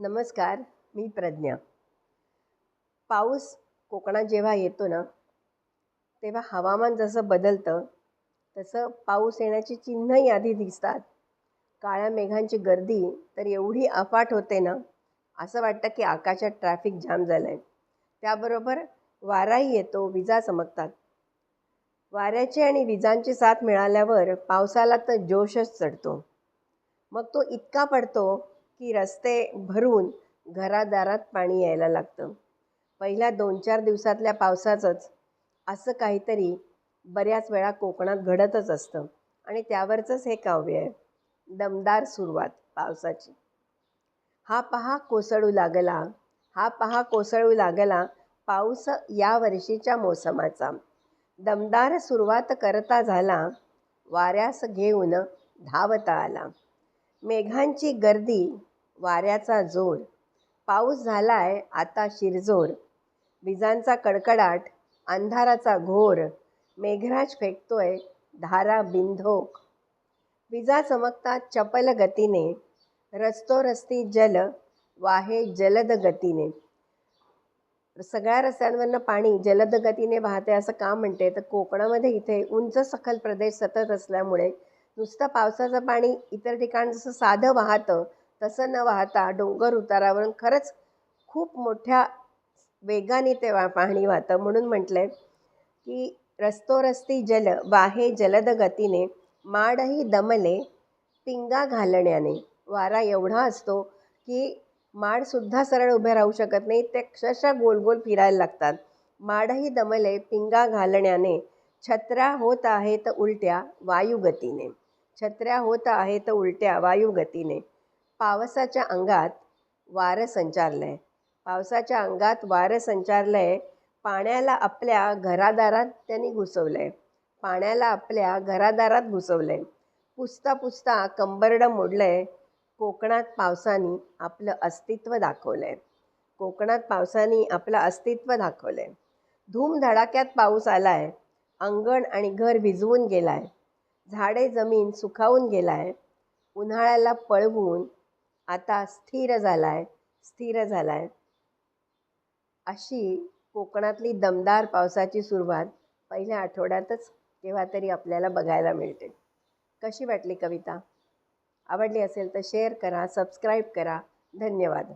नमस्कार मी प्रज्ञा. पाऊस कोकणात जेव्हा येतो ना तेव्हा हवामान जसं बदलतं तसं पाऊस येण्याची चिन्हही आधी दिसतात. काळ्या मेघांची गर्दी तर एवढी अफाट होते ना असं वाटतं की आकाशात ट्रॅफिक जाम झालं आहे त्याबरोबर वाराही येतो विजा चमकतात. वाऱ्याची आणि विजांची साथ मिळाल्यावर पावसाला तर जोशच चढतो. मग तो इतका पडतो की रस्ते भरून घरादारात पाणी यायला लागतं. पहिल्या दोन चार दिवसातल्या पावसाचंच असं काहीतरी बऱ्याच वेळा कोकणात घडतच असतं आणि त्यावरचंच हे काव्य आहे. दमदार सुरुवात पावसाची. हा पहा कोसळू लागला हा पहा कोसळू लागला पाऊस या वर्षीच्या मोसमाचा. दमदार सुरुवात करता झाला वाऱ्यास घेऊन धावता आला. मेघांची गर्दी वाऱ्याचा जोर. पाऊस झालाय आता शिरजोर. विजांचा कडकडाट अंधाराचा घोर. मेघराज फेकतोय धारा बिंधोक विजा चमकतात चपल गतीने. रस्तो रस्ती जल वाहे जलद गतीने. सगळ्या रस्त्यांवरनं पाणी जलद गतीने वाहते असं का म्हणते? तर कोकणामध्ये इथे उंच सखल प्रदेश सतत असल्यामुळे नुसतं पावसाचं पाणी इतर ठिकाण जसं साधं वाहतं तसं न वाहता डोंगर उतारावरून खरंच खूप मोठ्या वेगाने ते वा पाणी वाहतं. म्हणून म्हटलं की रस्तोरस्ती जल वाहे जलद गतीने माडही दमले पिंगा घालण्याने. वारा एवढा असतो की माडसुद्धा सरळ उभे राहू शकत नाही ते अक्षरशः गोल गोल फिरायला लागतात. माडही दमले पिंगा घालण्याने. छत्र्या होत आहेत उलट्या वायुगतीने. छत्र्या होत आहेत उलट्या वायुगतीने. पावसाच्या अंगात वारं संचारलं आहे पावसाच्या अंगात वारं संचारलं आहे पाण्याला आपल्या घरादारात त्यांनी घुसवलं आहे पाण्याला आपल्या घरादारात घुसवलं आहे पुसता पुसता कंबरडं मोडलं आहे कोकणात पावसाने आपलं अस्तित्व दाखवलं आहे कोकणात पावसाने आपलं अस्तित्व दाखवलं आहे धूमधडाक्यात पाऊस आला आहे अंगण आणि घर भिजवून गेला आहे झाडे जमीन सुखावून गेला आहे उन्हाळ्याला पळवून आता स्थिर झाला आहे स्थिर झाला आहे अशी कोकणातली दमदार पावसाची सुरुवात पहिल्या आठवड्यातच केव्हा तरी आपल्याला बघायला मिळते. कशी वाटली कविता? आवडली असेल तर शेअर करा सबस्क्राईब करा. धन्यवाद.